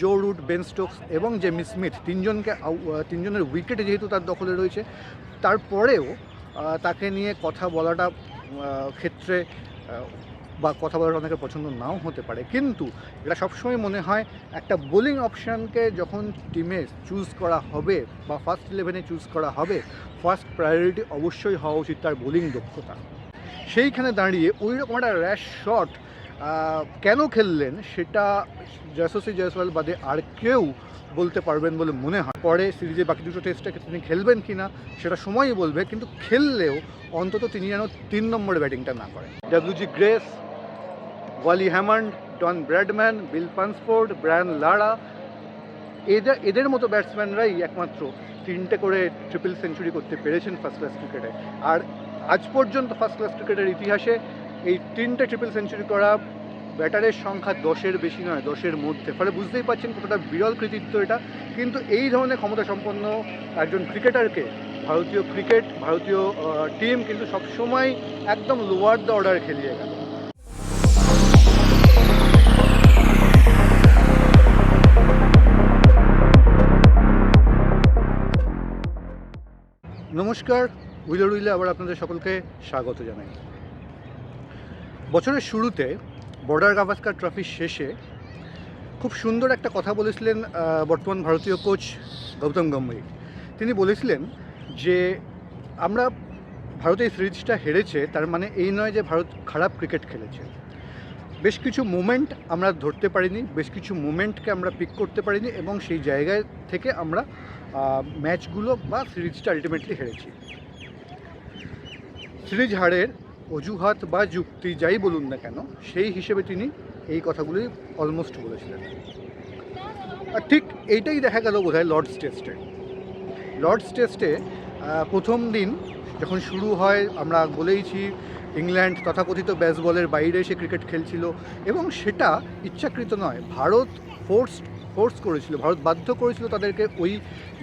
জো Root, Ben Stokes এবং Jamie Smith তিনজনকে তিনজনের উইকেটে যেহেতু তার দখলে রয়েছে, তারপরেও তাকে নিয়ে কথা বলাটা ক্ষেত্রে বা কথা বলাটা অনেকের পছন্দ নাও হতে পারে। কিন্তু এটা সবসময় মনে হয় একটা বোলিং অপশানকে যখন টিমে চুজ করা হবে বা ফার্স্ট ইলেভেনে চুজ করা হবে, ফার্স্ট প্রায়োরিটি অবশ্যই হওয়া উচিত তার বোলিং দক্ষতা। সেইখানে দাঁড়িয়ে ওই রকম একটা র্যাশ শট কেন খেললেন সেটা যশস্বী জয়সওয়াল বাদে আর কেউ বলতে পারবেন বলে মনে হয়। পরে সিরিজে বাকি দুটো টেস্টে তিনি খেলবেন কি না সেটা সময়ই বলবে, কিন্তু খেললেও অন্তত তিনি যেন তিন নম্বরে ব্যাটিংটা না করেন। W G Grace, Wally Hammond, Don Bradman, Bill Ponsford, Brian Lara এদের এদের মতো ব্যাটসম্যানরাই একমাত্র তিনটে করে ট্রিপল সেঞ্চুরি করতে পেরেছেন ফার্স্ট ক্লাস ক্রিকেটে। আর আজ পর্যন্ত ফার্স্ট ক্লাস ক্রিকেটের ইতিহাসে এই তিনটে ট্রিপল সেঞ্চুরি করা ব্যাটারের সংখ্যা দশের বেশি নয়, দশের মধ্যে। ফলে বুঝতেই পারছেন কতটা বিরল কৃতিত্ব এটা। কিন্তু এই ধরনের ক্ষমতা সম্পন্ন একজন ক্রিকেটারকে ভারতীয় ক্রিকেট ভারতীয় টিম কিন্তু সবসময় একদম লোয়ার দ্য অর্ডার খেলিয়ে গেল। নমস্কার উইলে উইলে আবার আপনাদের সকলকে স্বাগত জানাই। বছরের শুরুতে বর্ডার গাভাস্কার ট্রফির শেষে খুব সুন্দর একটা কথা বলেছিলেন বর্তমান ভারতীয় কোচ গৌতম গম্ভীর। তিনি বলেছিলেন যে, আমরা ভারত এই সিরিজটা হেরেছে, তার মানে এই নয় যে ভারত খারাপ ক্রিকেট খেলেছে। বেশ কিছু মুমেন্ট আমরা ধরতে পারিনি, বেশ কিছু মুমেন্টকে আমরা পিক করতে পারিনি এবং সেই জায়গায় থেকে আমরা ম্যাচগুলো বা সিরিজটা আলটিমেটলি হেরেছি। সিরিজ হারের অজুহাত বা যুক্তি যাই বলুন না কেন, সেই হিসেবে তিনি এই কথাগুলি অলমোস্ট বলেছিলেন। আর ঠিক এইটাই দেখা গেল বোধ হয় লর্ডস টেস্টে লর্ডস টেস্টে প্রথম দিন যখন শুরু হয়, আমরা বলেইছি ইংল্যান্ড তথাকথিত ব্যাসবলের বাইরে এসে ক্রিকেট খেলছিল এবং সেটা ইচ্ছাকৃত নয়। ভারত ফোর্স ফোর্স করেছিল। ভারত বাধ্য করেছিল তাদেরকে ওই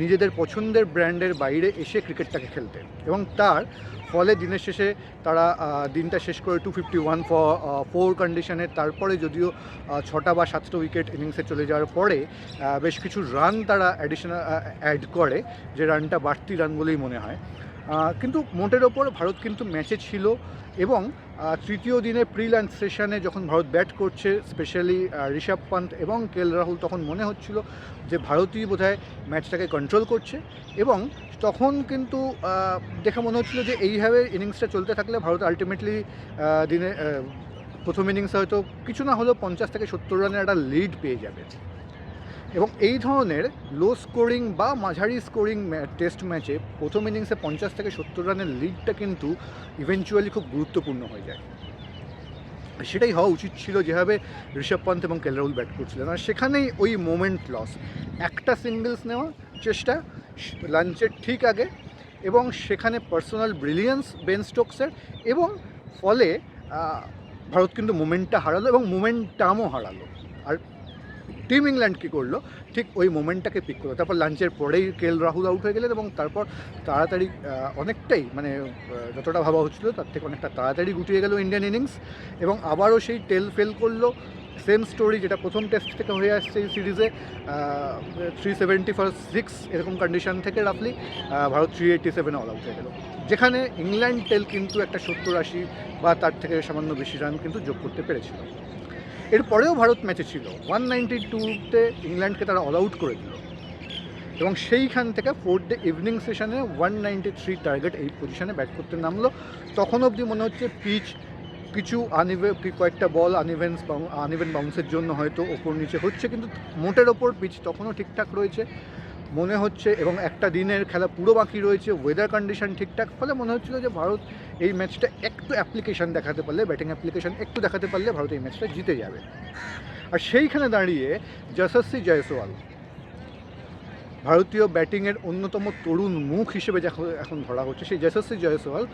নিজেদের পছন্দের ব্র্যান্ডের বাইরে এসে ক্রিকেটটাকে খেলতে এবং তার ফলে দিনের শেষে তারা দিনটা শেষ করে টু ফিফটি ওয়ান ফর কন্ডিশনে তারপরে যদিও ছটা বা সাতটা উইকেট ইনিংসে চলে যাওয়ার পরে বেশ কিছু রান তারা অ্যাডিশনাল অ্যাড করে, যে রানটা বাড়তি রান বলেই মনে হয়। কিন্তু মোটের ওপর ভারত কিন্তু ম্যাচে ছিল এবং তৃতীয় দিনে প্রি সেশনে যখন ভারত ব্যাট করছে স্পেশালি ঋষভ পান্ত এবং কেল রাহুল তখন মনে হচ্ছিল যে ভারতই বোধহয় ম্যাচটাকে কন্ট্রোল করছে এবং তখন কিন্তু দেখে মনে হচ্ছিল যে এইভাবে ইনিংসটা চলতে থাকলে ভারত আলটিমেটলি দিনে প্রথম ইনিংসে হয়তো কিছু না হলেও পঞ্চাশ থেকে সত্তর রানের একটা লিড পেয়ে যাবে। এবং এই ধরনের লো স্কোরিং বা মাঝারি স্কোরিং টেস্ট ম্যাচে প্রথম ইনিংসে পঞ্চাশ থেকে সত্তর রানের লিডটা কিন্তু ইভেনচুয়ালি খুব গুরুত্বপূর্ণ হয়ে যায়। সেটাই হওয়া উচিত ছিল যেভাবে ঋষভ পন্থ এবং কেল রাহুল ব্যাট করছিলেন। আর সেখানেই ওই মোমেন্ট লস একটা সিঙ্গেলস নেওয়া চেষ্টা লাঞ্চের ঠিক আগে এবং সেখানে পার্সোনাল ব্রিলিয়েন্স বেন স্টোকসের এবং ফলে ভারত কিন্তু মোমেন্টটা হারালো এবং মোমেন্টামও হারালো। আর টিম ইংল্যান্ড কী করল, ঠিক ওই মোমেন্টটাকে পিক করল। তারপর লাঞ্চের পরেই কেল রাহুল আউট হয়ে গেলেন এবং তারপর তাড়াতাড়ি অনেকটাই মানে যতটা ভাবা হচ্ছিল, তার থেকে অনেকটা তাড়াতাড়ি গুটিয়ে গেল ইন্ডিয়ান ইনিংস এবং আবারও সেই টেল ফেল করল। সেম স্টোরি যেটা প্রথম টেস্ট থেকে হয়ে আসছে এই সিরিজে থ্রি সেভেন্টি ফর সিক্স এরকম কন্ডিশন থেকে রাফলি ভারত থ্রি এইটটি সেভেনে অল আউট হয়ে গেল। যেখানে ইংল্যান্ড টেল কিন্তু একটা সত্তর আশি বা তার থেকে সামান্য বেশি রান কিন্তু যোগ করতে পেরেছিল। এরপরেও ভারত ম্যাচে ছিল। ওয়ান নাইনটি টুতে ইংল্যান্ডকে তারা অল আউট করে দিল। এবং সেইখান থেকে ফোর্থ ডে ইভিনিং সেশনে ওয়ান নাইনটি থ্রি টার্গেট এই পজিশনে ব্যাট করতে নামলো। তখন অবধি মনে হচ্ছে পিচ কিছু আনইভে কয়েকটা বল আনইভেন্স আনইভেন বাউন্সের জন্য হয়তো ওপর নিচে হচ্ছে, কিন্তু মোটের ওপর পিচ তখনও ঠিকঠাক রয়েছে। মনে হচ্ছে এবং একটা দিনের খেলা পুরো বাকি রয়েছে ওয়েদার কন্ডিশন ঠিকঠাক, ফলে মনে হচ্ছিল যে ভারত এই ম্যাচটা একটু অ্যাপ্লিকেশন দেখাতে পারলে ব্যাটিং অ্যাপ্লিকেশন একটু দেখাতে পারলে ভারত এই ম্যাচটা জিতে যাবে। আর সেইখানে দাঁড়িয়ে যশস্বী জয়সওয়াল, ভারতীয় ব্যাটিংয়ের অন্যতম তরুণ মুখ হিসেবে যখন এখন ধরা হচ্ছে, সেই যশস্বী জয়সওয়াল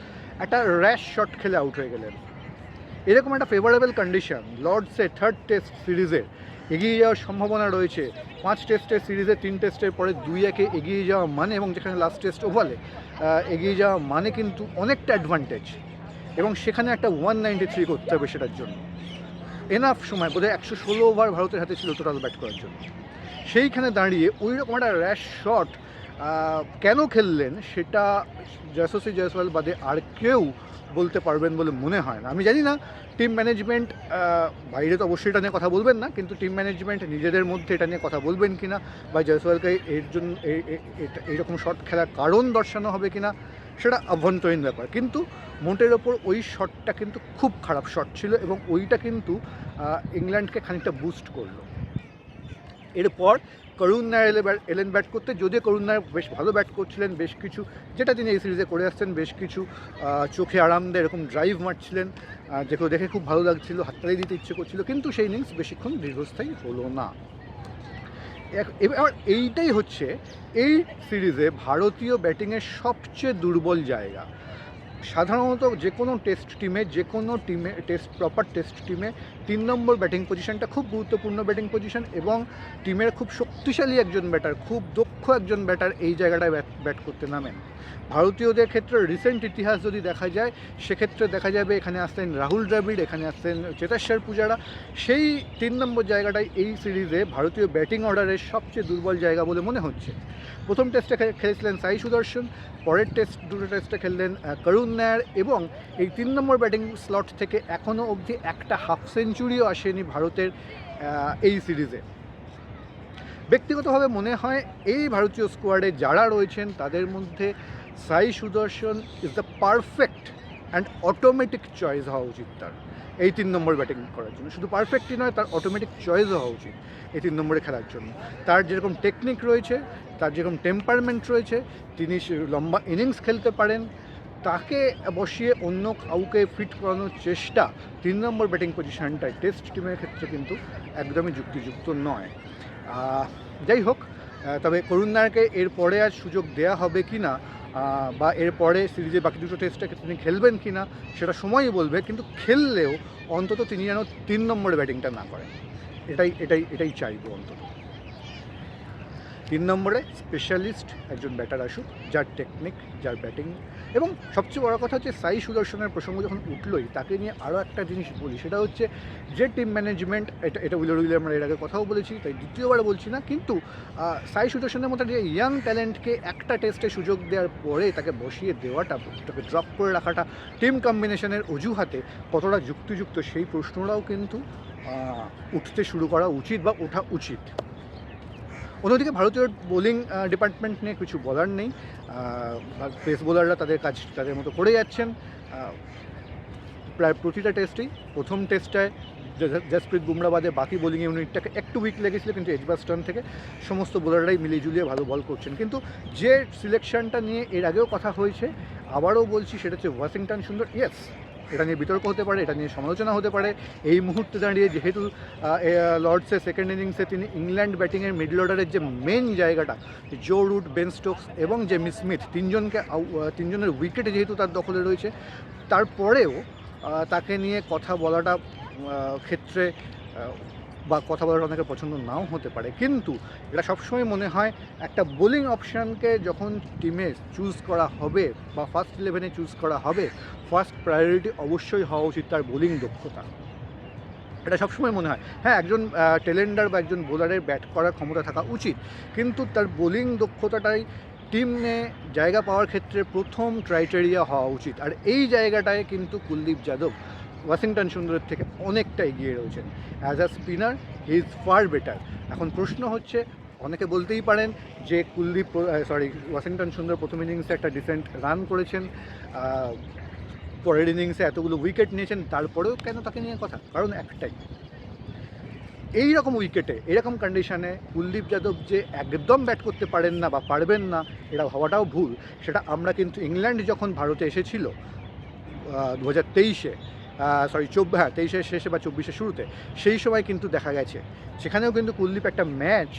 একটা র্যাশ শট খেলে আউট হয়ে গেলেন। এরকম একটা ফেভারেবল কন্ডিশন লর্ডসে থার্ড টেস্ট সিরিজে এগিয়ে যাওয়ার সম্ভাবনা রয়েছে। পাঁচ টেস্টের সিরিজে তিন টেস্টের পরে দুই একে এগিয়ে যাওয়া মানে এবং যেখানে লাস্ট টেস্ট ওভালে এগিয়ে যাওয়া মানে কিন্তু অনেকটা অ্যাডভান্টেজ এবং সেখানে একটা ওয়ান নাইনটি থ্রি করতে হবে সেটার জন্য। এনাফ সময়, বোধহয় একশো ষোলো ওভার ভারতের হাতে ছিল টোটাল ব্যাট করার জন্য। সেইখানে দাঁড়িয়ে ওই রকম একটা র্যাশ শট কেন খেললেন সেটা যশস্বী জয়সওয়াল বাদে আর কেউ বলতে পারবেন বলে মনে হয় না। আমি জানি না টিম ম্যানেজমেন্ট বাইরে তো অবশ্যই এটা নিয়ে কথা বলবেন না, কিন্তু টিম ম্যানেজমেন্ট নিজেদের মধ্যে এটা নিয়ে কথা বলবেন কি না বা জয়সওয়ালকে এর জন্য এইরকম শট খেলার কারণ দর্শানো হবে কিনা সেটা অভ্যন্তরীণ ব্যাপার। কিন্তু মোটের ওপর ওই শটটা কিন্তু খুব খারাপ শট ছিল এবং ওইটা কিন্তু ইংল্যান্ডকে খানিকটা বুস্ট করল। এরপর করুণ নায়ার এলেন ব্যাট করতে। যদিও করুণ নায়ার বেশ ভালো ব্যাট করছিলেন, বেশ কিছু, যেটা তিনি এই সিরিজে করে আসছেন, বেশ কিছু চোখে আরাম দেয় এরকম ড্রাইভ মারছিলেন যেগুলো দেখে খুব ভালো লাগছিল, হাততালি দিতে ইচ্ছে করছিল, কিন্তু সেই ইনিংস বেশিক্ষণ দীর্ঘস্থায়ী হলো না। এবার এইটাই হচ্ছে, এই সিরিজে ভারতীয় ব্যাটিংয়ের সবচেয়ে দুর্বল জায়গা। সাধারণত যে কোনো টেস্ট টিমে যে কোনো টিমে টেস্ট প্রপার টেস্ট টিমে তিন নম্বর ব্যাটিং পজিশনটা খুব গুরুত্বপূর্ণ ব্যাটিং পজিশন এবং টিমের খুব শক্তিশালী একজন ব্যাটার খুব দক্ষ একজন ব্যাটার এই জায়গাটায় ব্যাট ব্যাট করতে নামেন। ভারতীয়দের ক্ষেত্রে রিসেন্ট ইতিহাস যদি দেখা যায়, সেক্ষেত্রে দেখা যাবে এখানে আসতেন রাহুল দ্রাবিড়, এখানে আসতেন চেতেশ্বর পূজারা। সেই তিন নম্বর জায়গাটাই এই সিরিজে ভারতীয় ব্যাটিং অর্ডারের সবচেয়ে দুর্বল জায়গা বলে মনে হচ্ছে। প্রথম টেস্টে খেলেছিলেন সাই সুদর্শন, পরের টেস্ট, দুটো টেস্টে খেললেন করুণ নায়ার এবং এই তিন নম্বর ব্যাটিং স্লট থেকে এখনও অবধি একটা হাফ সেঞ্চুরিও আসেনি ভারতের এই সিরিজে। ব্যক্তিগতভাবে মনে হয় এই ভারতীয় স্কোয়াডে যারা রয়েছেন, তাদের মধ্যে Sai Sudharsan is the perfect and automatic choice হওয়া উচিত তার। এই তিন নম্বর ব্যাটিং করার জন্য। শুধু পারফেক্টই নয়, তার অটোমেটিক চয়েস হওয়া উচিত এই তিন নম্বরে খেলার জন্য। তার যেরকম টেকনিক রয়েছে, তার যেরকম টেম্পারমেন্ট রয়েছে, তিনি লম্বা ইনিংস খেলতে পারেন, তাকে বসিয়ে অন্য কাউকে ফিট করানোর চেষ্টা তিন নম্বর ব্যাটিং পজিশনটায় টেস্ট টিমের ক্ষেত্রে কিন্তু একদমই যুক্তিযুক্ত নয়। যাই হোক তবে করুণ নায়কে এরপরে আর সুযোগ দেয়া হবে কি না বা এরপরে সিরিজে বাকি দুটো টেস্টটাকে তিনি খেলবেন কি না, সেটা সময়ই বলবে, কিন্তু খেললেও অন্তত তিনি যেন তিন নম্বরে ব্যাটিংটা না করেন। এটাই এটাই এটাই চাইব অন্তত। তিন নম্বরে স্পেশালিস্ট একজন ব্যাটার আসুক, যার টেকনিক, যার ব্যাটিং এবং সবচেয়ে বড় কথা হচ্ছে সাই সুদর্শনের প্রসঙ্গ যখন উঠলোই, তাকে নিয়ে আরও একটা জিনিস বলি, সেটা হচ্ছে যে টিম ম্যানেজমেন্ট এটা এটা উইলার উইলে আমরা এর আগে কথাও বলেছি, তাই দ্বিতীয়বার বলছি না, কিন্তু সাই সুদর্শনের মতো যে ইয়াং ট্যালেন্টকে একটা টেস্টে সুযোগ দেওয়ার পরে তাকে বসিয়ে দেওয়াটা, তাকে ড্রপ করে রাখাটা টিম কম্বিনেশনের অজুহাতে কতটা যুক্তিযুক্ত সেই প্রশ্নটাও কিন্তু উঠতে শুরু করা উচিত বা ওঠা উচিত। অন্যদিকে ভারতীয় বোলিং ডিপার্টমেন্ট নিয়ে কিছু বলার নেই। পেস বোলাররা তাদের কাজ, তাদের মতো করে যাচ্ছেন। প্রায় প্রতিটা টেস্টেই প্রথম টেস্টটায় জসপ্রীত বুমরা বাদে বাকি বোলিং ইউনিটটাকে একটু উইক লেগেছিল, কিন্তু এজবাস্টন থেকে সমস্ত বোলাররাই মিলিয়ে ঝুলিয়ে ভালো বল করছেন। কিন্তু যে সিলেকশনটা নিয়ে এর আগেও কথা হয়েছে, আবারও বলছি, সেটা হচ্ছে ওয়াশিংটন সুন্দর। ইয়েস এটা নিয়ে বিতর্ক হতে পারে, এটা নিয়ে সমালোচনা হতে পারে। এই মুহূর্তে দাঁড়িয়ে যেহেতু লর্ডসে সেকেন্ড ইনিংসে তিনি ইংল্যান্ড ব্যাটিংয়ের মিডল অর্ডারের যে মেন জায়গাটা জো রুট বেন স্টোকস এবং যে স্মিথ তিনজনকে তিনজনের উইকেট যেহেতু তার দখলে রয়েছে, তারপরেও তাকে নিয়ে কথা বলাটা ক্ষেত্রে বা কথা বলাটা অনেকের পছন্দ নাও হতে পারে। কিন্তু এটা সবসময় মনে হয় একটা বোলিং অপশানকে যখন টিমে চুজ করা হবে বা ফার্স্ট ইলেভেনে চুজ করা হবে ফার্স্ট প্রায়োরিটি অবশ্যই হওয়া উচিত তার বোলিং দক্ষতা। এটা সবসময় মনে হয়। হ্যাঁ একজন টেলেন্ডার বা একজন বোলারের ব্যাট করার ক্ষমতা থাকা উচিত, কিন্তু তার বোলিং দক্ষতাটাই টিমে জায়গা পাওয়ার ক্ষেত্রে প্রথম ক্রাইটেরিয়া হওয়া উচিত। আর এই জায়গাটায় কিন্তু কুলদীপ যাদব ওয়াশিংটন সুন্দরের থেকে অনেকটা এগিয়ে রয়েছেন। As a spinner he is far better এখন প্রশ্ন হচ্ছে, অনেকে বলতেই পারেন যে কুলদীপ সরি ওয়াশিংটন সুন্দর প্রথম ইনিংসে একটা ডিসেন্ট রান করেছেন পরের ইনিংসে এতগুলো উইকেট নিয়েছেন, তারপরেও কেন তাকে নিয়ে কথা? কারণ একটাই। এই রকম উইকেটে এরকম কন্ডিশনে কুলদীপ যাদব যে একদম ব্যাট করতে পারেন না বা পারবেন না, এটা ভাবাটাও ভুল। সেটা আমরা কিন্তু ইংল্যান্ড যখন ভারতে এসেছিল দু হাজার তেইশে সরি চব্ব হ্যাঁ তেইশের শেষে বা চব্বিশের শুরুতে, সেই সময় কিন্তু দেখা গেছে। সেখানেও কিন্তু কুলদীপ একটা ম্যাচ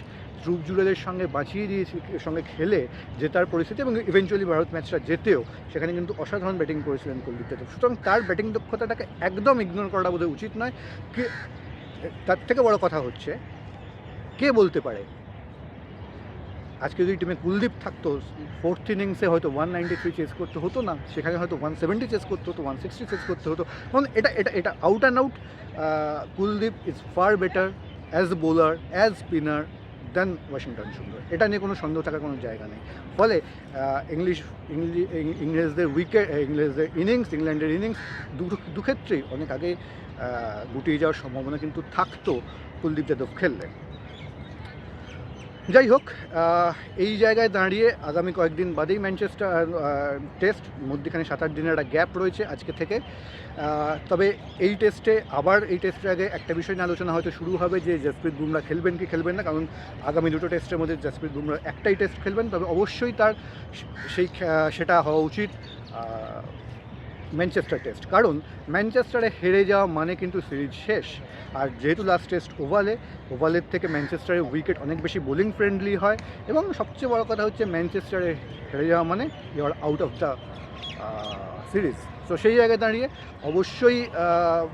ধ্রুব সঙ্গে বাঁচিয়ে দিয়েছে, সঙ্গে খেলে জেতার পরিস্থিতি এবং ইভেনচুয়ালি ভারত ম্যাচটা জেতেও সেখানে কিন্তু অসাধারণ ব্যাটিং করেছিলেন কুলদীপ যাদব সুতরাং তার ব্যাটিং দক্ষতাটাকে একদম ইগনোর করা বোধহয় উচিত নয়। কি, তার থেকে বড় কথা হচ্ছে, কে বলতে পারে? আজকে যদি টিমে কুলদীপ থাকতো ফোর্থ ইনিংসে হয়তো ওয়ান নাইনটি থ্রি চেস করতে হতো না, সেখানে হয়তো ওয়ান সেভেন্টি চেস করতে হতো ওয়ান সিক্সটি চেস করতে হতো। কারণ এটা এটা এটা out and out Kuldeep is far better as bowler as spinner than Washington Sundar. এটা নিয়ে কোনো সন্দেহ থাকার কোনো জায়গা নেই। ফলে ইংলিশ ইংলি- ইংরেজদের উইকেট ইংরেজদের ইনিংস ইংল্যান্ডের ইনিংস দু ক্ষেত্রেই অনেক আগে গুটিয়ে যাওয়ার সম্ভাবনা কিন্তু থাকতো কুলদীপ যাদব খেললে। যাই হোক এই জায়গায় দাঁড়িয়ে আগামী কয়েকদিন বাদেই ম্যানচেস্টার টেস্ট মধ্যখানে সাত আট দিনের একটা গ্যাপ রয়েছে আজকে থেকে। তবে এই টেস্টে আবার এই টেস্টের আগে একটা বিষয় নিয়ে আলোচনা হয়তো শুরু হবে যে জসপ্রীত বুমরা খেলবেন কি খেলবেন না, কারণ আগামী দুটো টেস্টের মধ্যে জসপ্রীত বুমরা একটাই টেস্ট খেলবেন। তবে অবশ্যই তার সেই সেটা হওয়া উচিত। ম্যানচেস্টার টেস্ট কারণ ম্যানচেস্টারে হেরে যাওয়া মানে কিন্তু সিরিজ শেষ। আর যেহেতু লাস্ট টেস্ট ওভালে ওভালের থেকে ম্যানচেস্টারের উইকেট অনেক বেশি বোলিং ফ্রেন্ডলি হয় এবং সবচেয়ে বড় কথা হচ্ছে ম্যানচেস্টারে হেরে যাওয়া মানে you are out of the series. তো সেই জায়গায় দাঁড়িয়ে অবশ্যই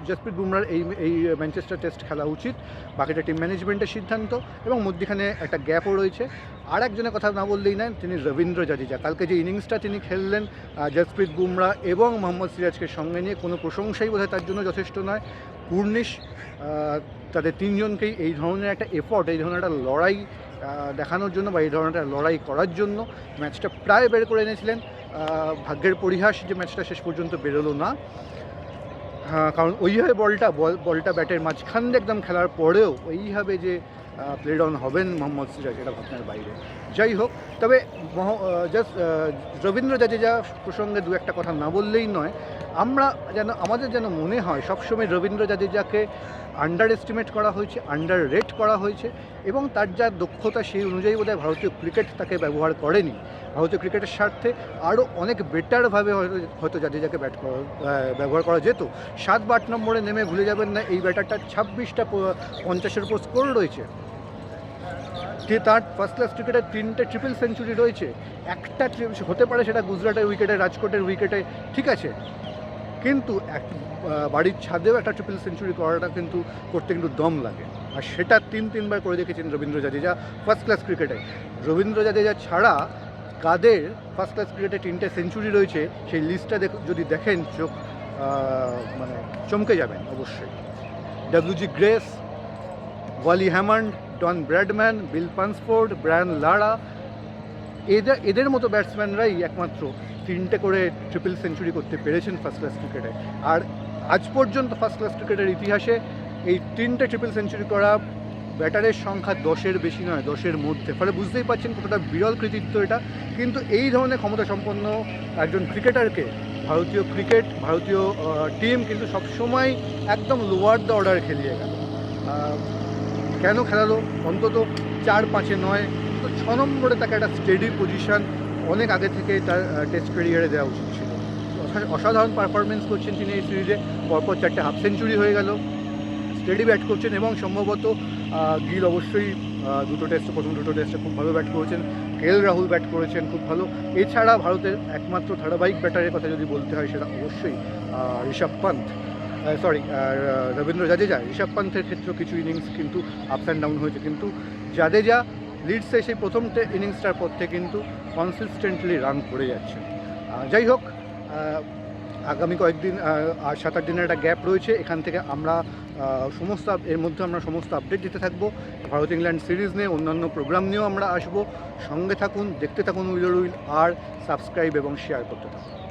জসপ্রীত বুমরার এই এই ম্যানচেস্টার টেস্ট খেলা উচিত, বাকিটা টিম ম্যানেজমেন্টের সিদ্ধান্ত এবং মধ্যখানে একটা গ্যাপও রয়েছে। আর একজনের কথা না বললেই না তিনি রবীন্দ্র জাদেজা। কালকে যে ইনিংসটা তিনি খেললেন জসপ্রীত বুমরা এবং মোহাম্মদ সিরাজকে সঙ্গে নিয়ে, কোনো প্রশংসাই বোধহয় তার জন্য যথেষ্ট নয়। পূর্ণিশ তাদের তিনজনকেই এই ধরনের একটা এফর্ট এই ধরনের একটা লড়াই দেখানোর জন্য বা এই ধরনের লড়াই করার জন্য ম্যাচটা প্রায় বের করে এনেছিলেন। ভাগ্যের পরিহাস যে ম্যাচটা শেষ পর্যন্ত বেরোলো না। হ্যাঁ কারণ ওইভাবে বলটা, বল বলটা ব্যাটের মাঝখান দিয়ে একদম খেলার পরেও ওইভাবে যে প্লেড অন হবেন মোহাম্মদ সিরাজ, এটা ভাবনার বাইরে। যাই হোক, তবে জাস্ট রবীন্দ্র জাদেজা প্রসঙ্গে দু একটা কথা না বললেই নয়, আমরা যেন, আমাদের যেন মনে হয়, সবসময় রবীন্দ্র জাদেজাকে আন্ডার এস্টিমেট করা হয়েছে আন্ডার রেট করা হয়েছে, এবং তার যা দক্ষতা সেই অনুযায়ী বোধহয় ভারতীয় ক্রিকেট তাকে ব্যবহার করেনি। ভারতীয় ক্রিকেটের স্বার্থে আরও অনেক বেটারভাবে হয়তো জাদেজাকে ব্যাট করা ব্যবহার করা যেত। সাত বা আট নম্বরে নেমে ভুলে যাবেন না, এই ব্যাটারটার ছাব্বিশটা পঞ্চাশের উপর স্কোর রয়েছে। তার ফার্স্ট ক্লাস ক্রিকেটে তিনটে ট্রিপল সেঞ্চুরি রয়েছে। একটা হতে পারে সেটা গুজরাটের উইকেটে রাজকোটের উইকেটে ঠিক আছে। কিন্তু এক বাড়ির ছাদেও একটা ট্রিপল সেঞ্চুরি করাটা কিন্তু করতে কিন্তু দম লাগে। আর সেটা তিন তিনবার করে দেখেছেন রবীন্দ্র জাদেজা ফার্স্ট ক্লাস ক্রিকেটে রবীন্দ্র জাদেজা ছাড়া কাদের ফার্স্ট ক্লাস ক্রিকেটে তিনটে সেঞ্চুরি রয়েছে, সেই লিস্টটা যদি দেখেন, চোখ মানে চমকে যাবেন অবশ্যই। W G Grace Wally Hammond Don Bradman Bill Ponsford Brian Lara এদের এদের মতো ব্যাটসম্যানরাই একমাত্র তিনটে করে ট্রিপল সেঞ্চুরি করতে পেরেছেন ফার্স্ট ক্লাস ক্রিকেটে আর আজ পর্যন্ত ফার্স্ট ক্লাস ক্রিকেটের ইতিহাসে এই তিনটে ট্রিপল সেঞ্চুরি করা ব্যাটারের সংখ্যা দশের বেশি নয়, দশের মধ্যে। ফলে বুঝতেই পারছেন কতটা বিরল কৃতিত্ব এটা। কিন্তু এই ধরনের ক্ষমতা সম্পন্ন একজন ক্রিকেটারকে ভারতীয় ক্রিকেট, ভারতীয় টিম কিন্তু সবসময় একদম লোয়ার দ্য অর্ডার খেলিয়ে গেল। কেন খেলালো? অন্তত চার পাঁচে নয়। তো ছ নম্বরে তাকে একটা স্টেডি পজিশন অনেক আগে থেকে তার টেস্ট ক্যারিয়ারে দেওয়া উচিত ছিল। অসাধারণ পারফরমেন্স করছেন তিনি এই সিরিজে পরপর চারটে হাফ সেঞ্চুরি হয়ে গেল। স্টেডি ব্যাট করছেন এবং সম্ভবত গিল অবশ্যই দুটো টেস্টে প্রথম দুটো টেস্টে খুব ভালো ব্যাট করেছেন। কেএল রাহুল ব্যাট করেছেন, খুব ভালো। এছাড়া ভারতের একমাত্র ধারাবাহিক ব্যাটারের কথা যদি বলতে হয়, সেটা অবশ্যই ঋষভ পান্ত সরি রবীন্দ্র জাদেজা। ঋষভ পান্থের ক্ষেত্রেও কিছু ইনিংস কিন্তু আপস অ্যান্ড ডাউন হয়েছে। কিন্তু জাদেজা লিডসে সেই প্রথম ইনিংসটার পর থেকে কিন্তু কনসিস্টেন্টলি রান করে যাচ্ছে। যাই হোক আগামী কয়েকদিন আর সাত আট দিনের একটা গ্যাপ রয়েছে। এখান থেকে আমরা সমস্ত এর মধ্যে আমরা সমস্ত আপডেট দিতে থাকব। ভারত ইংল্যান্ড সিরিজ নিয়ে অন্যান্য প্রোগ্রাম নিয়েও আমরা আসব। সঙ্গে থাকুন, দেখতে থাকুন উইল উইল আর সাবস্ক্রাইব এবং শেয়ার করতে থাকুন।